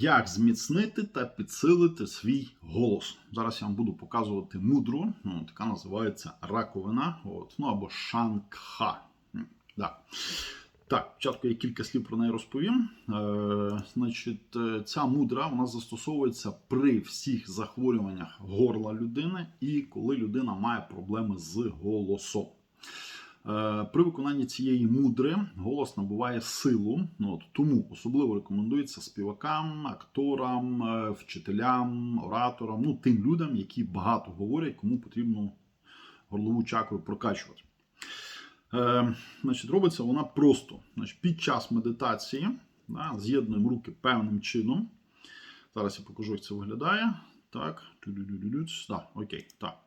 Як зміцнити та підсилити свій голос? Зараз я вам буду показувати мудру, ну, така називається раковина, от, ну або шангха. Да. Так, спочатку я кілька слів про неї розповім. Е, значить, е, ця мудра вона застосовується при всіх захворюваннях горла людини і коли людина має проблеми з голосом. Е, При виконанні цієї мудри голос набуває силу. Ну, от, тому особливо рекомендується співакам, акторам, е, вчителям, ораторам, ну тим людям, які багато говорять, кому потрібно горлову чакру прокачувати. Е, значить, робиться вона просто. Значить, під час медитації да, з'єднуємо руки певним чином. Зараз я покажу, як це виглядає. Так, да, окей, так.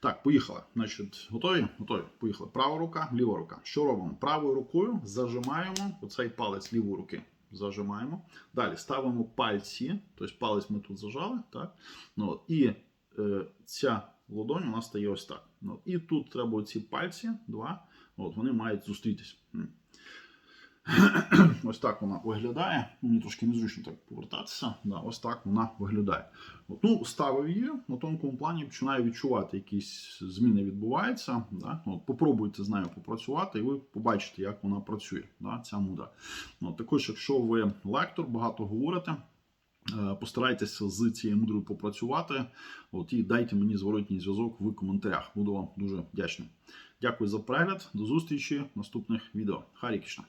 Так, поїхали. Значить, готові? Готові. Поїхали. Права рука, ліва рука. Що робимо? Правою рукою зажимаємо оцей палець лівої руки. Зажимаємо. Далі ставимо пальці, тобто палець ми тут зажали, так? Ну, і е, ця ладонь у нас стає ось так. Ну, і тут треба оці пальці, два, от, вони мають зустрітися. Ось так вона виглядає. Мені трошки незручно так повертатися. Да, ось так вона виглядає. От, ну, ставив її на тонкому плані, починаю відчувати, якісь зміни відбуваються. Да? От, попробуйте з нею попрацювати, і ви побачите, як вона працює. Да? Ця мудра. От, також, якщо ви лектор, багато говорите. е, Постарайтеся з цією мудрою попрацювати. От і дайте мені зворотній зв'язок в коментарях. Буду вам дуже вдячний. Дякую за перегляд. До зустрічі в наступних відео. Харі Кішна.